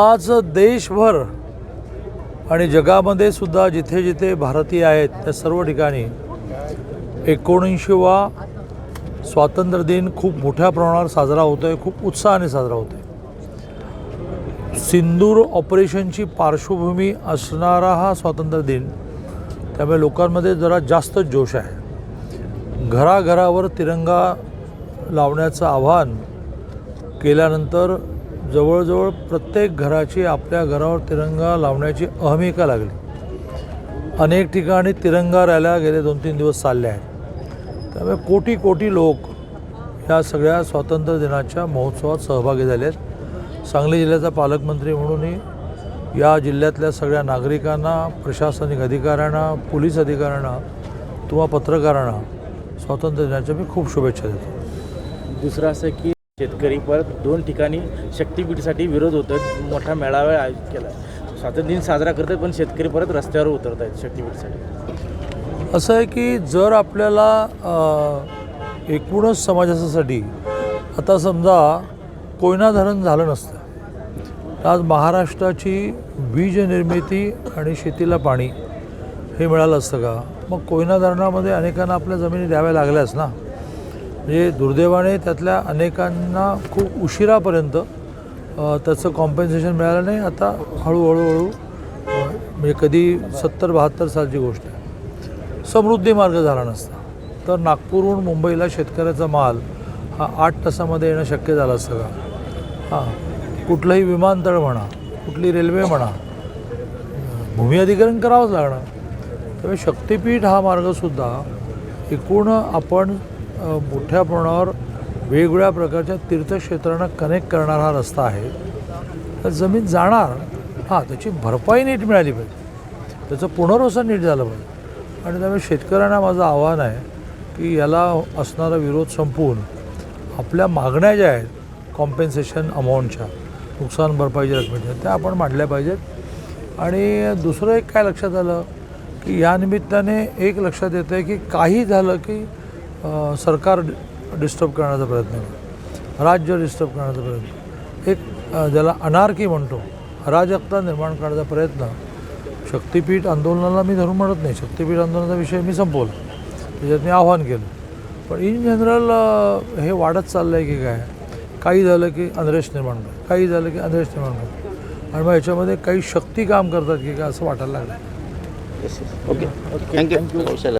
आज देशभर आणि जगामध्ये सुद्धा जिथे जिथे भारतीय आहेत त्या सर्व ठिकाणी एकोणऐंशीवा स्वातंत्र्य दिन खूप मोठ्या प्रमाणावर साजरा होतो आहे खूप उत्साहाने साजरा होतो आहे सिंदूर ऑपरेशनची पार्श्वभूमी असणारा हा स्वातंत्र्य दिन त्यामुळे लोकांमध्ये जरा जास्तच जोश आहे. घराघरावर तिरंगा लावण्याचं आव्हान केल्यानंतर जवळजवळ प्रत्येक घराची आपल्या घरावर तिरंगा लावण्याची अहमिका लागली. अनेक ठिकाणी तिरंगा रॅल्या गेले दोन तीन दिवस चालल्या आहेत. त्यामुळे कोटी कोटी लोक या सगळ्या स्वातंत्र्य दिनाच्या महोत्सवात सहभागी झाले आहेत. सांगली जिल्ह्याचा पालकमंत्री म्हणूनही या जिल्ह्यातल्या सगळ्या नागरिकांना प्रशासनिक अधिकाऱ्यांना पोलीस अधिकाऱ्यांना किंवा पत्रकारांना स्वातंत्र्य दिनाच्या मी खूप शुभेच्छा देतो. दुसरं असं की शेतकरी परत दोन ठिकाणी शक्तीपीठसाठी विरोध होतोय. मोठा मेळावा आयोजित केला स्वातंत्र्य दिन साजरा करतात पण शेतकरी परत रस्त्यावर उतरत आहेत शक्तीपीठसाठी. असं आहे की जर आपल्याला एकूणच समाजासाठी आता समजा कोयना धरण झालं नसतं आज महाराष्ट्राची वीज निर्मिती आणि शेतीला पाणी हे मिळालं असतं का? मग कोयना धरणामध्ये अनेकांना आपल्या जमिनी द्याव्या लागल्याच ना? म्हणजे दुर्दैवाने त्यातल्या अनेकांना खूप उशिरापर्यंत त्याचं कॉम्पेन्सेशन मिळालं नाही. आता हळूहळू हळू म्हणजे कधी सत्तर बहात्तर सालची गोष्ट आहे. समृद्धी मार्ग झाला नसता. तर नागपूरहून मुंबईला शेतकऱ्याचा माल हा आठ तासामध्ये येणं शक्य झालं असतं का? हां. कुठलंही विमानतळ म्हणा कुठली रेल्वे म्हणा भूमी अधिकरण करावंच लागणार. त्यामुळे शक्तिपीठ हा मार्गसुद्धा एकूण आपण मोठ्या प्रमाणावर वेगवेगळ्या प्रकारच्या तीर्थक्षेत्रांना कनेक्ट करणारा हा रस्ता आहे. तर जमीन जाणार हां त्याची भरपाई नीट मिळाली पाहिजे. त्याचं पुनर्वसन नीट झालं पाहिजे. आणि त्यामुळे शेतकऱ्यांना माझं आव्हान आहे की याला असणारा विरोध संपवून आपल्या मागण्या ज्या आहेत कॉम्पेन्सेशन अमाऊंटच्या नुकसान भरपाईच्या रकमेच्या त्या आपण मांडल्या पाहिजेत. आणि दुसरं एक काय लक्षात आलं की या निमित्ताने एक लक्षात येतं आहे की काही झालं की सरकार डिस्टर्ब करण्याचा प्रयत्न करतं राज्य डिस्टर्ब करण्याचा प्रयत्न एक ज्याला अनारकी म्हणतो अराजकता निर्माण करण्याचा प्रयत्न शक्तिपीठ आंदोलनाला मी धरून म्हणत नाही. शक्तिपीठ आंदोलनाचा विषय मी संपवला. त्याच्यात मी आव्हान केलं. पण इन जनरल हे वाढत चाललं आहे की काय? काही झालं की अनरेश निर्माण कर काही झालं की अनरेश निर्माण कर आणि मग याच्यामध्ये काही शक्ती काम करतात की काय असं वाटायला लागलं ओके थँक्यू